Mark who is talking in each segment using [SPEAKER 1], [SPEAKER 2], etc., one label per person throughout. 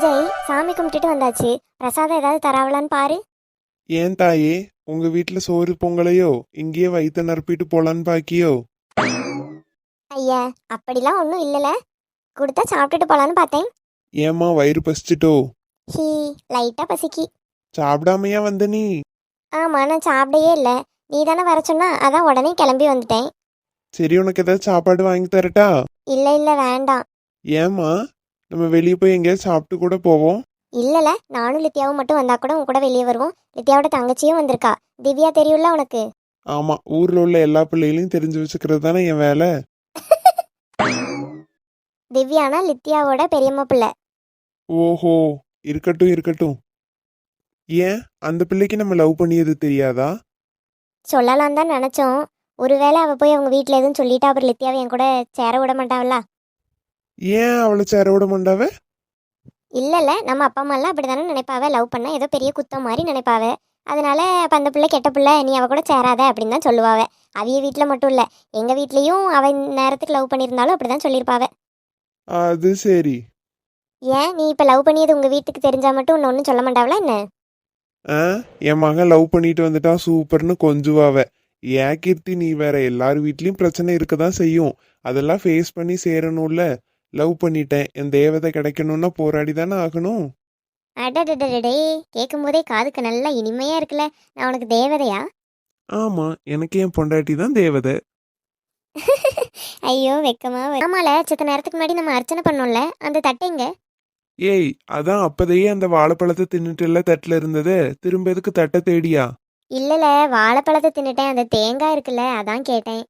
[SPEAKER 1] சாமி கும்பிட்டுட்டு வந்தாச்சு. பிரசாதம் ஏதாவது தராவலான்னு பாரு.
[SPEAKER 2] ஏன் தாயே? உங்க வீட்ல சோறு பொங்கலையோ? இங்கேயே வயித்த நிரப்பிட்டு போலான்னு பாக்கியோ?
[SPEAKER 1] ஐயா அப்படிலாம் ஒன்றும் இல்லைல. கொடுத்தா சாப்பிட்டுட்டு போலான்னு பார்த்தேன்.
[SPEAKER 2] ஏம்மா வயிறு பசிச்சிட்டோ?
[SPEAKER 1] ஹீ லைட்டாக பசிக்கி.
[SPEAKER 2] சாப்பிடாமையா வந்த நீ?
[SPEAKER 1] ஆமாம் நான் சாப்பிடையே இல்லை. நீ தானே வர சொன்னா அதான் உடனே கிளம்பி வந்துட்டேன்.
[SPEAKER 2] சரி உனக்கு ஏதாவது சாப்பாடு வாங்கி தரட்டா?
[SPEAKER 1] இல்லை இல்லை வேண்டாம்.
[SPEAKER 2] ஏம்மா? நம்ம வெளியே போய் எங்கேயாவது சாப்பிட்டு கூட போவோம்.
[SPEAKER 1] இல்லைல நானும் லித்தியாவும் மட்டும் வந்தா கூட உன் கூட வெளியே வருவோம். லித்தியாவோட தங்கச்சியும் வந்திருக்கா. திவ்யா தெரியும்ல உனக்கு?
[SPEAKER 2] ஆமா ஊர்ல உள்ள எல்லா பிள்ளைகளையும் தெரிஞ்சு வச்சுக்கிறது தானே என் வேலை?
[SPEAKER 1] திவ்யானா லித்தியாவோட பெரியம்மா பிள்ளை?
[SPEAKER 2] ஓஹோ இருக்கட்டும் இருக்கட்டும். ஏன்? அந்த பிள்ளைக்கு நம்ம லவ் பண்ணியது தெரியாதா?
[SPEAKER 1] சொல்லலாம் தான் நினச்சோம். ஒருவேளை அவள் போய் அவங்க வீட்டில் எதுவும் சொல்லிட்டா அப்புறம் லித்தியாவை என் கூட சேர விட மாட்டாவல்ல
[SPEAKER 2] ஏன் அவளை சேர விட மாட்டாவ?
[SPEAKER 1] இல்லைல்ல நம்ம அப்பா அம்மாலாம் அப்படி தானே நினைப்பாவ? லவ் பண்ணால் ஏதோ பெரிய குத்தம் மாதிரி நினைப்பாவ. அதனால அப்போ அந்த பிள்ளை கெட்ட பிள்ளை நீ அவ கூட சேராத அப்படின்னு தான் சொல்லுவாவ. அவிய வீட்டில் மட்டும் இல்லை எங்கள் வீட்லேயும் அவன் நேரத்துக்கு லவ் பண்ணியிருந்தாலும் அப்படி தான் சொல்லியிருப்பாவ.
[SPEAKER 2] அது சரி.
[SPEAKER 1] ஏன்? நீ இப்போ லவ் பண்ணியது உங்கள் வீட்டுக்கு தெரிஞ்சா மட்டும் உன்னை ஒன்றும் சொல்ல மாட்டாவளா என்ன?
[SPEAKER 2] ஆ? என் மகன் லவ் பண்ணிட்டு வந்துட்டா சூப்பர்னு கொஞ்சுவாவ. ஏன் கீர்த்தி நீ வேற எல்லார் வீட்லயும் பிரச்சனை இருக்க தான் செய்யும். அதெல்லாம் ஃபேஸ் பண்ணி சேரணும்ல. லவ் பண்ணிட்டேன். என் தேவதை கிடைக்கணும்னா போராடி தானே ஆகணும்.
[SPEAKER 1] அடடடடே கேட்கும் போதே காதுக்கு நல்லா இனிமையாக இருக்குல்ல. நான் உனக்கு தேவதையா?
[SPEAKER 2] ஆமா எனக்கு என் பொண்டாட்டி தான் தேவதை.
[SPEAKER 1] ஐயோ வெக்கமா வரு- ஆமால சித்த நேரத்துக்கு முன்னாடி நம்ம அர்ச்சனை பண்ணோம்ல. அந்த தட்டைங்க
[SPEAKER 2] ஏய் அதான் அப்பதையே அந்த வாழைப்பழத்தை தின்னுட்டு எல்லாம் தட்டுல இருந்தது. திரும்ப எதுக்கு தட்டை தேடியா?
[SPEAKER 1] இல்லல வாழைப்பழத்தை தின்னுட்டேன். அந்த தேங்காய் இருக்குல்ல அதான் கேட்டேன்.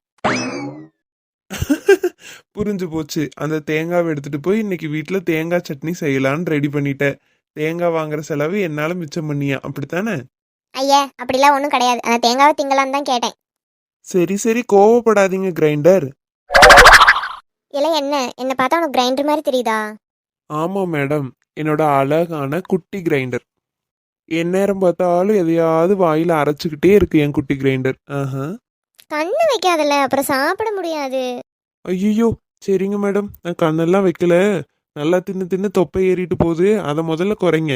[SPEAKER 2] புரிஞ்சு போச்சு. அந்த தேங்காவை எடுத்துட்டு போய் இன்னைக்கு வீட்ல தேங்காய் சட்னி செய்யலான்னு ரெடி பண்ணிட்டேன் தேங்காய் வாங்குற செலவு என்னால மிச்சம் பண்ணியா? அப்படித்தானே?
[SPEAKER 1] ஐயா அப்படிலாம் ஒன்றும் கிடையாது. அந்த தேங்காவை திங்கலான்னு தான் கேட்டேன்.
[SPEAKER 2] சரி சரி கோவப்படாதீங்க கிரைண்டர்.
[SPEAKER 1] இல்லை என்ன? என்னை பார்த்தா உனக்கு கிரைண்டர் மாதிரி தெரியுதா?
[SPEAKER 2] ஆமா மேடம். என்னோட அழகான குட்டி கிரைண்டர். எந்நேரம் பார்த்தாலும் எதையாவது வாயில அரைச்சுக்கிட்டே இருக்கு என் குட்டி கிரைண்டர். ஆஹா.
[SPEAKER 1] கண்ணு வைக்காதல்ல அப்புறம் சாப்பிட முடியாது.
[SPEAKER 2] ஐயோ சரிங்க மேடம். நான் கண்ணெல்லாம் வைக்கல. நல்லா தின்னு தின்னு தொப்பை ஏறிட்டு போகுது. அதை முதல்ல குறைங்க.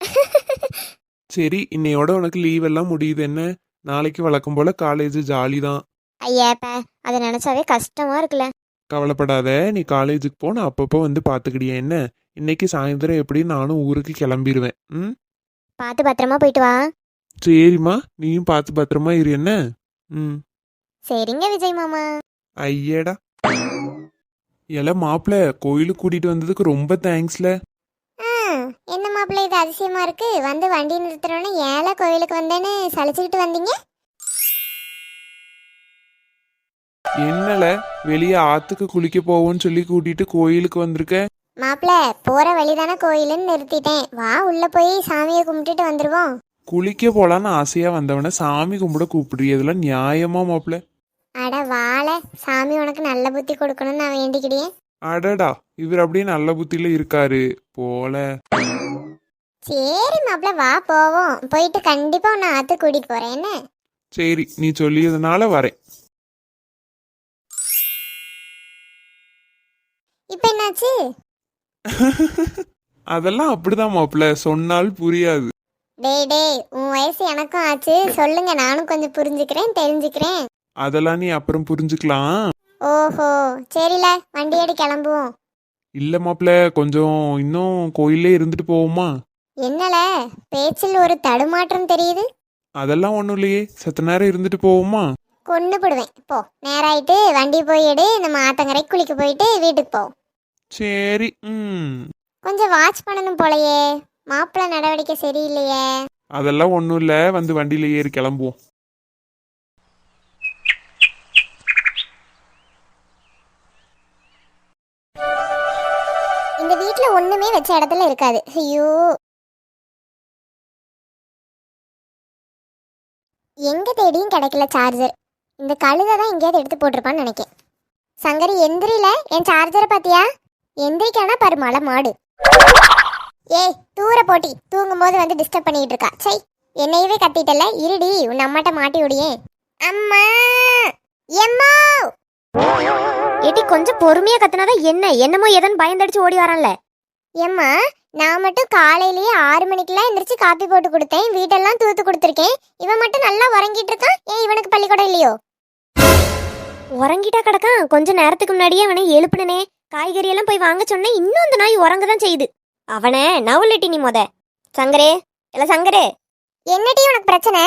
[SPEAKER 2] சரி இன்னையோட உனக்கு லீவ் எல்லாம் முடியுது என்ன? நாளைக்கு வழக்கம் போல காலேஜ் ஜாலி தான்
[SPEAKER 1] ஐயாப்ப அதை நினைச்சாவே கஷ்டமா இருக்குல்ல.
[SPEAKER 2] கவலைப்படாத. நீ காலேஜுக்கு போன அப்பப்போ வந்து பார்த்துக்கிடியா என்ன? இன்னைக்கு சாயந்தரம் எப்படி நானும் ஊருக்கு கிளம்பிடுவேன் ம்?
[SPEAKER 1] பார்த்து பத்திரமா போயிட்டு வா.
[SPEAKER 2] சரிம்மா. நீயும் பார்த்து பத்திரமா இரு என்ன? ம்.
[SPEAKER 1] சரிங்க விஜய் மாமா.
[SPEAKER 2] ஐயேடா. எல மாப்பிள்ள கோயிலுக்கு கூட்டிட்டு வந்ததுக்கு ரொம்ப தேங்க்ஸ்ல
[SPEAKER 1] என்ன மாப்பிள்ளை இது அதிசயமா இருக்கு. வந்து வண்டி நிறுத்துறோன்னு ஏழை கோயிலுக்கு வந்தேன்னு சலிச்சுக்கிட்டு வந்தீங்க?
[SPEAKER 2] என்னல வெளியே ஆத்துக்கு குளிக்க போவோன்னு சொல்லி கூட்டிட்டு கோயிலுக்கு வந்திருக்க?
[SPEAKER 1] மாப்பிள்ள போற வழிதானே கோயிலுன்னு நிறுத்திட்டேன். வா உள்ள போய் சாமியை கும்பிட்டுட்டு வந்துருவோம்.
[SPEAKER 2] குளிக்க போலான்னு ஆசையா வந்தவன சாமி கும்பிட கூப்பிடுறிய இதெல்லாம் நியாயமா மாப்பிள்ள
[SPEAKER 1] சாமி உனக்கு நல்ல புத்தி கொடுக்கணும்னு நான் வேண்டிக்கிட்டேன்.
[SPEAKER 2] அடடா இவர் அப்படியே நல்ல புத்தியில இருக்காரு. போல.
[SPEAKER 1] சரி மாப்பிள்ள வா போவோம். போயிட்டு கண்டிப்பா உன்னை ஆத்து கூட்டிட்டு போறேன் என்ன?
[SPEAKER 2] சரி நீ சொல்லியதுனால வரேன்.
[SPEAKER 1] இப்போ என்னாச்சு?
[SPEAKER 2] அதெல்லாம் அப்படிதான் மாப்பிள்ள சொன்னால் புரியாது.
[SPEAKER 1] டேய் டேய் உன் வயசு எனக்கும் ஆச்சு. சொல்லுங்க நானும் கொஞ்சம் புரிஞ்சுக்கிறேன் தெரிஞ்சுக்கிறேன்.
[SPEAKER 2] அதெல்லாம் நீ அப்புறம் புரிஞ்சுக்கலாம்.
[SPEAKER 1] ஓஹோ சரில வண்டி எடு கிளம்புவோம்.
[SPEAKER 2] இல்ல மாப்பிள்ள கொஞ்சம் இன்னும் கோயிலே இருந்துட்டு போவோமா?
[SPEAKER 1] என்னல பேச்சில் ஒரு தடுமாற்றம் தெரியுது?
[SPEAKER 2] அதெல்லாம் ஒன்றும் இல்லையே சத்த நேரம் இருந்துட்டு போவோமா?
[SPEAKER 1] கொண்டு போடுவேன் போ நேராயிட்டு வண்டி போய் எடு நம்ம ஆத்தங்கரை குளிக்க போயிட்டு வீட்டுக்கு போ.
[SPEAKER 2] சரி ம்.
[SPEAKER 1] கொஞ்சம் வாட்ச் பண்ணணும் போலயே மாப்பிள்ளை நடவடிக்கை சரியில்லையே.
[SPEAKER 2] அதெல்லாம் ஒன்றும் இல்லை வந்து வண்டியில ஏறி கிளம்புவோம்.
[SPEAKER 1] ஒண்ணுமே வச்ச இடத்துல இருக்காது. ஐயோ. எங்க தேடியும் கிடைக்கல சார்ஜர் இந்த கழுதை தான் எங்கேயாவது எடுத்து போட்டிருப்பான்னு நினைக்கேன். சங்கரி எந்திரில? என் சார்ஜரை பாத்தியா? எந்திரிக்கானா பாரு மலை மாடு. ஏய் தூர போட்டி. தூங்கும் போது வந்து டிஸ்டர்ப் பண்ணிட்டு இருக்கா. சை என்னையவே கத்திட்டல இருடி உன் அம்மாட்ட மாட்டி விடியே. அம்மா! எம்மா! ஏட்டி கொஞ்சம் பொறுமையா கத்துனாதான் என்ன? என்னமோ எதன் பயந்தடிச்சு ஓடி வரான்ல. ஏம்மா நான் மட்டும் காலையிலேயே ஆறு மணிக்கெல்லாம் எந்திரிச்சு காப்பி போட்டு கொடுத்தேன். வீட்டெல்லாம் தூத்து கொடுத்துருக்கேன். இவன் மட்டும் நல்லா உறங்கிட்டு இருக்கான். ஏன் இவனுக்கு பள்ளிக்கூடம் இல்லையோ?
[SPEAKER 3] உறங்கிட்டா கிடக்கான். கொஞ்ச நேரத்துக்கு முன்னாடியே அவனை எழுப்பினே காய்கறி எல்லாம் போய் வாங்க சொன்னேன். இன்னும் அந்த நாய் உறங்க தான் செய்யுது. அவனை நவுலட்டி நீ மொத. சங்கரே இல்ல சங்கரே.
[SPEAKER 1] என்னடி உனக்கு பிரச்சனை?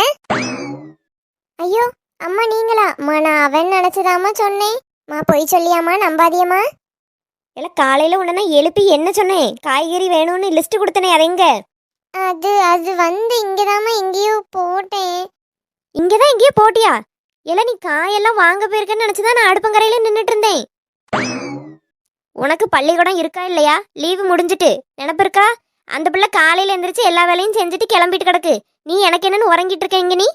[SPEAKER 1] ஐயோ அம்மா நீங்களா? அம்மா நான் அவன் நினைச்சதாமா சொன்னேன். மா பொய் சொல்லியாம்மா? நம்பாதியம்மா.
[SPEAKER 3] இல்ல காலையில உடனே எழுப்பி என்ன சொன்னேன்? காய்கறி வேணும்னு லிஸ்ட் கொடுத்தனே அது எங்க
[SPEAKER 1] அது அது வந்து இங்கதாம்மா எங்கேயோ போட்டேன்.
[SPEAKER 3] இங்கதான் எங்கேயோ போட்டியா? இல்ல நீ காயெல்லாம் வாங்க போயிருக்கேன்னு நினைச்சுதான் நான் அடுப்பங்கரையில நின்னுட்டு இருந்தேன் உனக்கு பள்ளிக்கூடம் இருக்கா இல்லையா? லீவு முடிஞ்சிட்டு. நினப்பு இருக்கா? அந்த பிள்ளை காலையில எந்திரிச்சு எல்லா வேலையும் செஞ்சுட்டு கிளம்பிட்டு கிடக்கு. நீ எனக்கு என்னன்னு உறங்கிட்டு இருக்க இங்க நீ?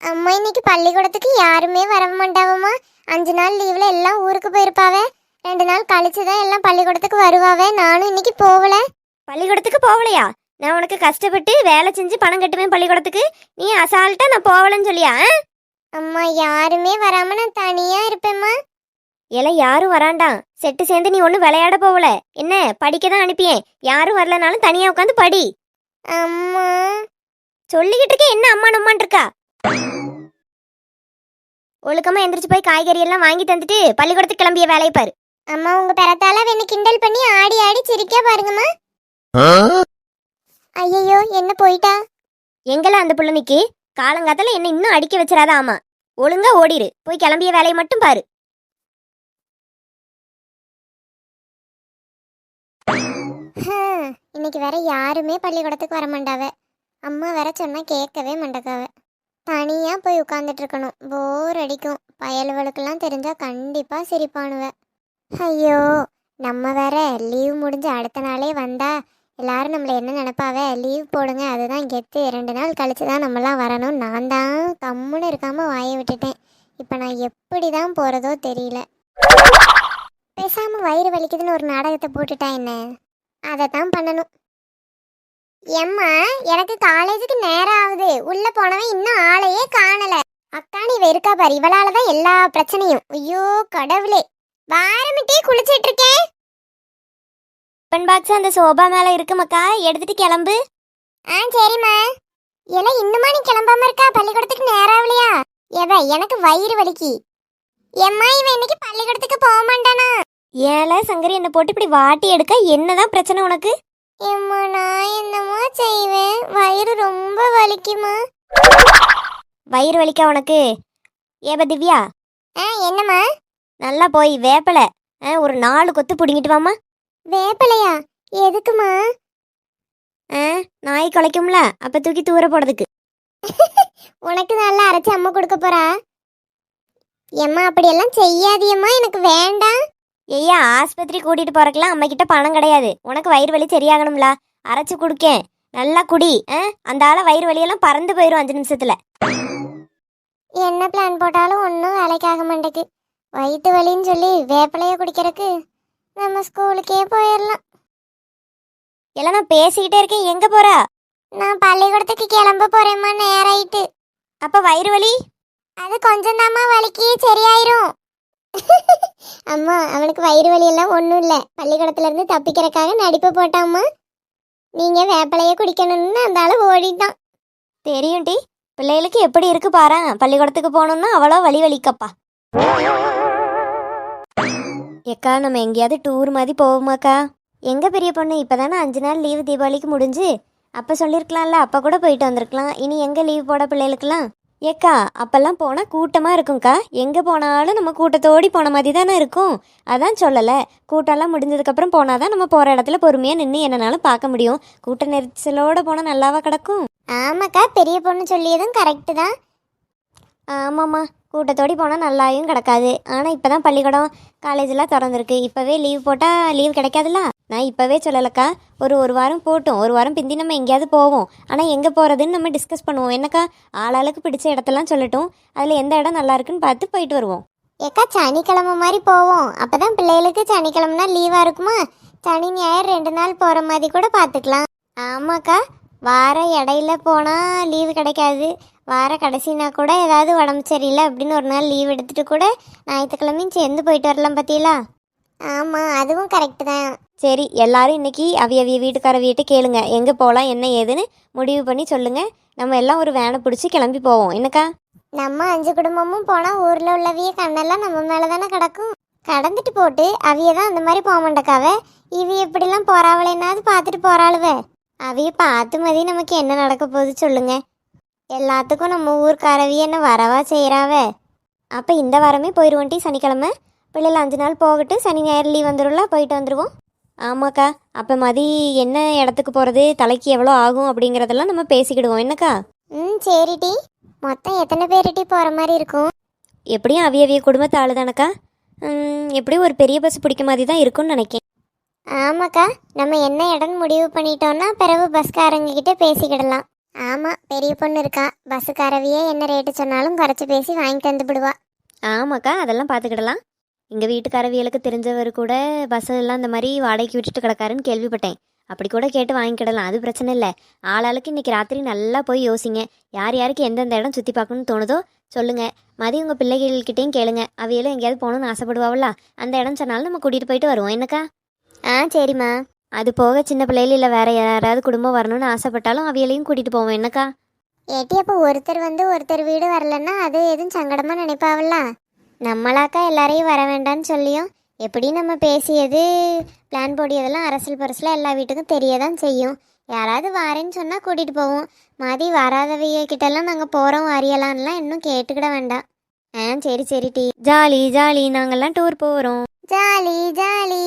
[SPEAKER 1] அம்மா இன்னைக்கு பள்ளிக்கூடத்துக்கு யாருமே வர மாட்டாவம்மா. அஞ்சு நாள் லீவ்ல எல்லாம் ஊருக்கு போயிருப்பாவே. ரெண்டு நாள் கழிச்சு தான் எல்லாம் பள்ளிக்கூடத்துக்கு வருவாவே. நானும் இன்னைக்கு போகல.
[SPEAKER 3] பள்ளிக்கூடத்துக்கு போகலையா? நான் உனக்கு கஷ்டப்பட்டு வேலை செஞ்சு பணம் கட்டுவேன் பள்ளிக்கூடத்துக்கு. நீ அசால்ட்டா நான் போகலன்னு சொல்லியா?
[SPEAKER 1] அம்மா யாருமே வராம நான் தனியா இருப்பேம்மா.
[SPEAKER 3] இல்ல யாரும் வராண்டாம் செட்டு சேர்ந்து நீ ஒன்றும் விளையாட போகல. என்ன படிக்க தான் அனுப்பியேன் யாரும் வரலனாலும் தனியா உட்காந்து படி.
[SPEAKER 1] அம்மா.
[SPEAKER 3] சொல்லிக்கிட்டு இருக்க என்ன அம்மா நம்மான் இருக்கா? ஒழுக்கமா எந்திரிச்சு போய் காய்கறி எல்லாம் வாங்கி தந்துட்டு பள்ளிக்கூடத்துக்கு கிளம்பிய வேலையை பாரு.
[SPEAKER 1] அம்மா உங்க பெறத்தால என்ன கிண்டல் பண்ணி ஆடி ஆடி சிரிக்க பாருங்கம்மா. ஐயோ என்ன போயிட்டா?
[SPEAKER 3] எங்கல அந்த புள்ள நிக்கி? காலங்காத்தால என்ன இன்னும் அடிக்க வச்சிடாத ஆமா ஒழுங்கா ஓடிரு. போய் கிளம்பிய வேலையை மட்டும் பாரு.
[SPEAKER 1] இன்னைக்கு வேற யாருமே பள்ளிக்கூடத்துக்கு வர மாட்டாவ. அம்மா வேற சொன்னா கேட்கவே மாட்டக்காவ. தனியா போய் உட்காந்துட்டு இருக்கணும். போர் அடிக்கும். பயலுவலுக்கெல்லாம் தெரிஞ்சா கண்டிப்பா சிரிப்பானுவ. ஐயோ நம்ம வேற லீவ் முடிஞ்சு அடுத்த நாளே வந்தா எல்லாரும் நம்மளை என்ன நினப்பாவே? லீவ் போடுங்க அதுதான் கெத்து. ரெண்டு நாள் கழிச்சு தான் நம்மலாம் வரணும். நான் தான் கம்முன்னு இருக்காமல் வாயை விட்டுட்டேன். இப்போ நான் எப்படி தான் போகிறதோ தெரியல. பேசாமல் வயிறு வலிக்குதுன்னு ஒரு நாடகத்தை போட்டுட்டா என்ன? அதை தான் பண்ணணும். எம்மா எனக்கு காலேஜுக்கு நேரம் ஆகுது. உள்ள போனவன் இன்னும் ஆளையே காணல. நீ இருக்கா பாரு. இவளால தான் எல்லா பிரச்சனையும். ஐயோ கடவுளே. வாரமிட்டே குளிச்சிட்டு இருக்கேன்
[SPEAKER 3] டிஃபன் பாக்ஸ் அந்த சோபா மேல இருக்கு மக்கா. எடுத்துட்டு கிளம்பு.
[SPEAKER 1] ஆ சரிம்மா. எல்லாம் இன்னுமா நீ கிளம்பாம இருக்கா? பள்ளிக்கூடத்துக்கு நேரம் ஆகலையா எவ எனக்கு வயிறு வலிக்கு. எம்மா இவன் இன்னைக்கு பள்ளிக்கூடத்துக்கு போக மாட்டானா?
[SPEAKER 3] ஏல சங்கரி என்ன போட்டு இப்படி வாட்டி எடுக்க? என்னதான் பிரச்சனை உனக்கு?
[SPEAKER 1] எம்மா நான் என்னமோ செய்வேன். வயிறு ரொம்ப வலிக்குமா?
[SPEAKER 3] வயிறு வலிக்கா உனக்கு? ஏப திவ்யா?
[SPEAKER 1] ஆ என்னம்மா?
[SPEAKER 3] நல்லா போய் வேப்பலை ஒரு நாலு கொத்து பிடுங்கிட்டு வாமா
[SPEAKER 1] வேப்பிலையா? எதுக்குமா?
[SPEAKER 3] ஆ நாய் குலைக்கும்ல அப்ப தூக்கி தூர போடுறதுக்கு.
[SPEAKER 1] உனக்கு நல்லா அரைச்சி அம்மா கொடுக்க போறா? எம்மா அப்படியெல்லாம் செய்யாதியம்மா எனக்கு வேண்டாம்.
[SPEAKER 3] ஐயா ஆஸ்பத்திரி கூட்டிட்டு போறக்கெல்லாம் அம்மா கிட்ட பணம் கிடையாது. உனக்கு வயிறு வலி சரியாகணும்ல அரைச்சு குடுக்கேன். நல்லா குடி? அந்த ஆள வயிறு வலியெல்லாம் பறந்து போயிடும் அஞ்சு நிமிஷத்துல.
[SPEAKER 1] என்ன பிளான் போட்டாலும் ஒன்றும் வேலைக்காக மாட்டேக்கு வயிற்று வலின்னு சொல்லி வேப்பிலைய குடிக்கிறதுக்கு நம்ம ஸ்கூலுக்கே போயிடலாம்.
[SPEAKER 3] எல்லாம் நான் பேசிக்கிட்டே இருக்கேன். எங்க போறா?
[SPEAKER 1] நான் பள்ளிக்கூடத்துக்கு கிளம்ப போறேம்மா நேராயிட்டு.
[SPEAKER 3] அப்ப வயிறு வலி?
[SPEAKER 1] அது கொஞ்சம் தாம்மா வலிக்கு சரியாயிரும். அம்மா அவனுக்கு வயிறு வலி எல்லாம் ஒன்றும் இல்லை. பள்ளிக்கூடத்துல இருந்து தப்பிக்கிறக்காக நடிப்பு போட்டாம்மா. நீங்க வேப்பிலைய குடிக்கணும்னு அந்த ஆளு ஓடிட்டான்.
[SPEAKER 3] தெரியும் டி. பிள்ளைகளுக்கு எப்படி இருக்கு பாரு பள்ளிக்கூடத்துக்கு போகணும்னா அவ்வளோ வலி வலிக்கப்பா. ஏக்கா நம்ம எங்கேயாவது டூர் மாதிரி போவோமாக்கா? எங்க பெரிய பொண்ணு இப்பதானே அஞ்சு நாள் லீவு தீபாவளிக்கு முடிஞ்சு? அப்ப சொல்லிருக்கலாம்ல அப்ப கூட போயிட்டு வந்திருக்கலாம். இனி எங்க லீவ் போட பிள்ளைகளுக்கெல்லாம்? ஏக்கா அப்பெல்லாம் போனா கூட்டமா இருக்கும்க்கா. எங்க போனாலும் நம்ம கூட்டத்தோடி போன மாதிரி தானே இருக்கும். அதான் சொல்லலை. கூட்டம்லாம் முடிஞ்சதுக்கப்புறம் போனாதான் நம்ம போற இடத்துல பொறுமையா நின்று என்னனாலும் பார்க்க முடியும். கூட்ட நெரிசலோட போனா நல்லாவா கிடக்கும்?
[SPEAKER 1] ஆமாக்கா பெரிய பொண்ணு சொல்லியதும் கரெக்டு தான்.
[SPEAKER 3] ஆமாம்மா. கூட்டத்தோடி போனால் நல்லாயும் கிடக்காது. ஆனால் இப்போ தான் பள்ளிக்கூடம் காலேஜெலாம் திறந்துருக்கு. இப்போவே லீவ் போட்டால் லீவ் கிடைக்காதுல்ல? நான் இப்போவே சொல்லலக்கா. ஒரு ஒரு வாரம் போட்டோம். ஒரு வாரம் பிந்தி நம்ம எங்கேயாவது போவோம். ஆனால் எங்கே போகிறதுன்னு நம்ம டிஸ்கஸ் பண்ணுவோம். என்னக்கா? ஆளாளுக்கு பிடிச்ச இடத்தெல்லாம் சொல்லட்டும். அதில் எந்த இடம் நல்லா இருக்குன்னு பார்த்து போயிட்டு வருவோம்.
[SPEAKER 1] ஏக்கா சனிக்கிழமை மாதிரி போவோம். அப்போ தான் பிள்ளைகளுக்கு சனிக்கிழமைனா லீவாக இருக்குமா? சனி ஞாயிறு ரெண்டு நாள் போகிற மாதிரி கூட பார்த்துக்கலாம். ஆமாக்கா. வார இடையில போனால் லீவு கிடைக்காது. வார கடைசினா கூட ஏதாவது உடம்பு சரியில்லை அப்படின்னு ஒரு நாள் லீவ் எடுத்துட்டு கூட ஞாயிற்றுக்கிழமையும் சேர்ந்து போயிட்டு வரலாம் பார்த்தீங்களா ஆமாம் அதுவும் கரெக்டு தான்.
[SPEAKER 3] சரி எல்லாரும் இன்னைக்கு அவிய அவிய வீட்டுக்கார வீட்டு கேளுங்க. எங்கே போகலாம் என்ன ஏதுன்னு முடிவு பண்ணி சொல்லுங்க. நம்ம எல்லாம் ஒரு வேனை பிடிச்சி கிளம்பி போவோம். என்னக்கா?
[SPEAKER 1] நம்ம அஞ்சு குடும்பமும் போனா ஊர்ல உள்ளவிய கண்ணெல்லாம் நம்ம மேல தானே கிடக்கும்? கடந்துட்டு போட்டு அவிய தான் அந்த மாதிரி போக மாட்டக்காவ? இவி எப்படிலாம் போறாவளேனாவது பார்த்துட்டு போறாளுவ. அவிய பார்த்து மதி நமக்கு என்ன நடக்க போகுது சொல்லுங்க. எல்லாத்துக்கும் நம்ம ஊர்க்காரவிய என்ன வரவா செய்யறாவ
[SPEAKER 3] அப்போ இந்த வாரமே போயிடுவோன்ட்டி சனிக்கிழமை. பிள்ளைகள் அஞ்சு நாள் போகட்டு சனி ஞாயிறு லீவ் வந்துடும்ல போயிட்டு வந்துடுவோம் ஆமாக்கா அப்போ மதி என்ன இடத்துக்கு போகிறது தலைக்கு எவ்வளோ ஆகும் அப்படிங்கிறதெல்லாம் நம்ம பேசிக்கிடுவோம் என்னக்கா?
[SPEAKER 1] ம் சரிடி மொத்தம் எத்தனை பேருட்டி போற மாதிரி இருக்கும்?
[SPEAKER 3] எப்படியும் அவிய அவிய குடும்பத்து ஆளு தானக்கா ம், எப்படியும் ஒரு பெரிய பஸ் பிடிக்க மாதிரி தான் இருக்கும்னு நினைக்கேன்.
[SPEAKER 1] ஆமாக்கா நம்ம என்ன இடம்னு முடிவு பண்ணிட்டோம்னா பிறகு பஸ்காரங்க கிட்ட பேசிக்கிடலாம். ஆமா பெரிய பொண்ணு இருக்கா. பஸ்ஸுக்காரவியே என்ன ரேட்டு சொன்னாலும் குறைச்சி பேசி வாங்கி தந்து விடுவா.
[SPEAKER 3] ஆமாக்கா அதெல்லாம் பார்த்துக்கிடலாம் எங்கள் வீட்டுக்காரவியலுக்கு தெரிஞ்சவர் கூட பஸ் எல்லாம் இந்த மாதிரி வாடகைக்கு விட்டுட்டு கிடக்காருன்னு கேள்விப்பட்டேன். அப்படி கூட கேட்டு வாங்கிக்கிடலாம் அது பிரச்சனை இல்லை. ஆளாளுக்கு இன்னைக்கு ராத்திரி நல்லா போய் யோசிங்க. யார் யாருக்கு எந்தெந்த இடம் சுற்றி பார்க்கணும்னு தோணுதோ சொல்லுங்க. மதியம் உங்கள் பிள்ளைகள்கிட்டையும் கேளுங்க. அவையெல்லாம் எங்கேயாவது போகணும்னு ஆசைப்படுவாங்களா அந்த இடம் சொன்னாலும் நம்ம கூட்டிகிட்டு போயிட்டு வருவோம். என்னக்கா?
[SPEAKER 1] ஆ சரிம்மா.
[SPEAKER 3] அது போக சின்ன பிள்ளைகள் இல்லை வேற யாராவது குடும்பம் வரணும்னு ஆசைப்பட்டாலும் அவையலையும் கூட்டிகிட்டு போவோம். என்னக்கா?
[SPEAKER 1] ஏட்டி அப்போ ஒருத்தர் வந்து ஒருத்தர் வீடு வரலன்னா அது எதுவும் சங்கடமா நினைப்பாவல்ல? நம்மளாக்கா எல்லாரையும் வர வேண்டாம்னு சொல்லியும் எப்படி நம்ம பேசியது பிளான் போடியதெல்லாம் அரசல் பரசலாக எல்லா வீட்டுக்கும் தெரிய தான் செய்யும். யாராவது வாரேன்னு சொன்னால் கூட்டிகிட்டு போவோம். மதி வராதவைய கிட்டலாம் நாங்கள் போகிறோம் வரையலான்லாம் இன்னும் கேட்டுக்கிட வேண்டாம்.
[SPEAKER 3] ஆ சரி சரி டி. ஜாலி ஜாலி நாங்கெல்லாம் டூர் போகிறோம்
[SPEAKER 1] ஜாலி ஜாலி.